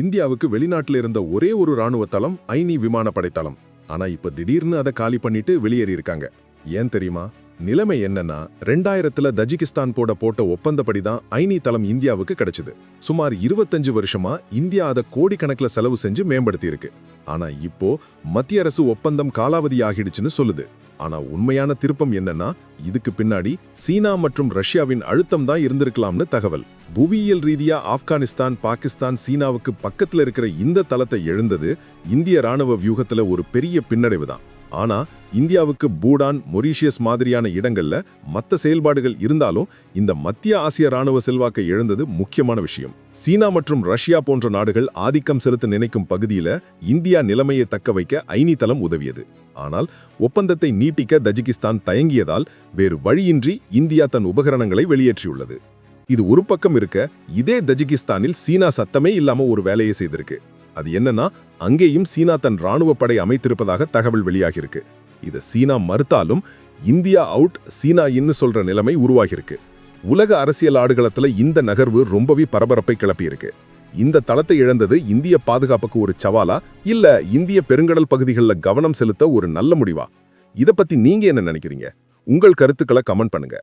இந்தியாவுக்கு வெளிநாட்டில் இருந்த ஒரே ஒரு ராணுவ தளம் ஐனி விமானப்படை தளம் ஆனா இப்ப திடீர்னு அதை காலி பண்ணிட்டு வெளியேறி இருக்காங்க. ஏன் தெரியுமா? நிலைமை என்னன்னா ரெண்டாயிரத்துல தஜிகிஸ்தான் போட போட்ட ஒப்பந்தப்படி தான் ஐனி தளம் இந்தியாவுக்கு கிடைச்சது. சுமார் இருபத்தஞ்சு வருஷமா இந்தியா அதை கோடிக்கணக்கில் செலவு செஞ்சு மேம்படுத்தி இருக்கு ஆனா இப்போ மத்திய அரசு ஒப்பந்தம் காலாவதி ஆகிடுச்சுன்னு சொல்லுது. ஆனா உண்மையான திருப்பம் என்னன்னா இதுக்கு பின்னாடி சீனா மற்றும் ரஷ்யாவின் அழுத்தம் தான் இருந்திருக்கலாம்னு தகவல். புவியியல் ரீதியா ஆப்கானிஸ்தான் பாகிஸ்தான் சீனாவுக்கு பக்கத்துல இருக்கிற இந்த தளத்தை எழுந்தது இந்திய ராணுவ வியூகத்துல ஒரு பெரிய பின்னடைவு தான். ஆனா இந்தியாவுக்கு பூடான் மொரீஷியஸ் மாதிரியான இடங்கள்ல மத்த செயல்பாடுகள் இருந்தாலும் இந்த மத்திய ஆசிய ராணுவ செல்வாக்கை இழந்தது முக்கியமான விஷயம். சீனா மற்றும் ரஷ்யா போன்ற நாடுகள் ஆதிக்கம் செலுத்த நினைக்கும் பகுதியில இந்தியா நிலைமையை தக்க வைக்க ஐனி தளம் உதவியது. ஆனால் ஒப்பந்தத்தை நீட்டிக்க தஜிகிஸ்தான் தயங்கியதால் வேறு வழியின்றி இந்தியா தன் உபகரணங்களை வெளியேற்றியுள்ளது. இது ஒரு பக்கம் இருக்க இதே தஜிகிஸ்தானில் சீனா சத்தமே இல்லாம ஒரு வேலையை செய்திருக்கு. அது என்னன்னா அங்கேயும் சீனா தன் ராணுவ படை அமைத்திருப்பதாக தகவல் வெளியாகியிருக்கு. இதை சீனா மறுத்தாலும் இந்தியா அவுட் சீனா இன்னு சொல்ற நிலைமை உருவாகியிருக்கு. உலக அரசியல் ஆடுகளத்தில் இந்த நகர்வு ரொம்பவே பரபரப்பை கிளப்பியிருக்கு. இந்த தளத்தை இழந்தது இந்திய பாதுகாப்புக்கு ஒரு சவாலா இல்ல இந்திய பெருங்கடல் பகுதிகளில் கவனம் செலுத்த ஒரு நல்ல முடிவா? இதை பத்தி நீங்க என்ன நினைக்கிறீங்க? உங்கள் கருத்துக்களை கமெண்ட் பண்ணுங்க.